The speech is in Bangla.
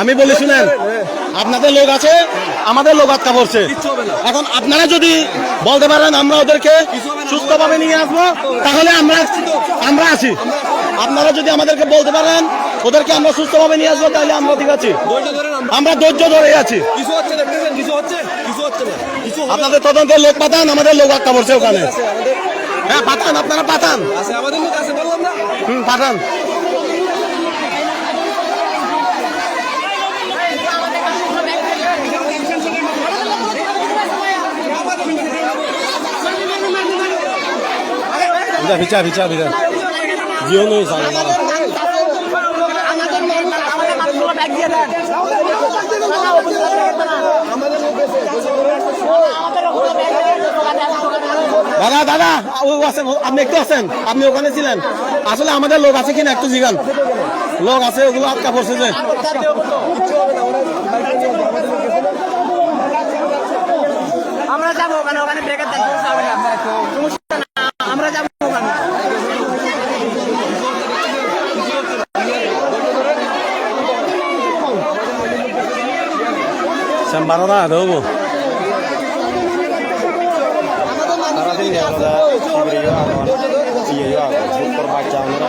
আমি বলি শুনেন আপনাদের লোক আছে আমাদের লোক আটকা পড়ছে। এখন আপনারা যদি বলতে পারেন আমরা ওদেরকে সুস্থভাবে নিয়ে আসব তাহলে আমরা আমরা আছি। আপনারা যদি আমাদেরকে বলতে পারেন ওদেরকে আমরা সুস্থভাবে নিয়ে আসব তাহলে আমরা ঠিক আছি। আমরা ধৈর্য ধরে আছি। আপনাদের তদন্তের লোক পাঠান আমাদের লোক আটকা পড়ছে ওখানে। হ্যাঁ পাঠান আপনারা পাঠান। আছে আমাদের লোক আছে বললাম না। হুম পাঠান। ভিচা ভিচা ভিচা জিও নই সামনে আমাদের মানুষ আমাদের মানুষগুলো ব্যাগ দিয়ে দেন আমাদের ওগুলো ব্যাগ দিয়ে দেন দোকানে আছে দোকানে আছে। দাদা দাদা ও আছেন আপনি একটু আছেন আপনি ওখানে ছিলেন। আসলে আমাদের লোক আছে কিনা একটু জিগান। লোক আছে ওগুলো আটকা পড়ছে যে। আমরা যাব ওখানে ওখানে ব্রেকের দেন সমস্যা হবে না সমস্যা আমরা যাব ওখানে চেম্বারও না দেবো তারা দিন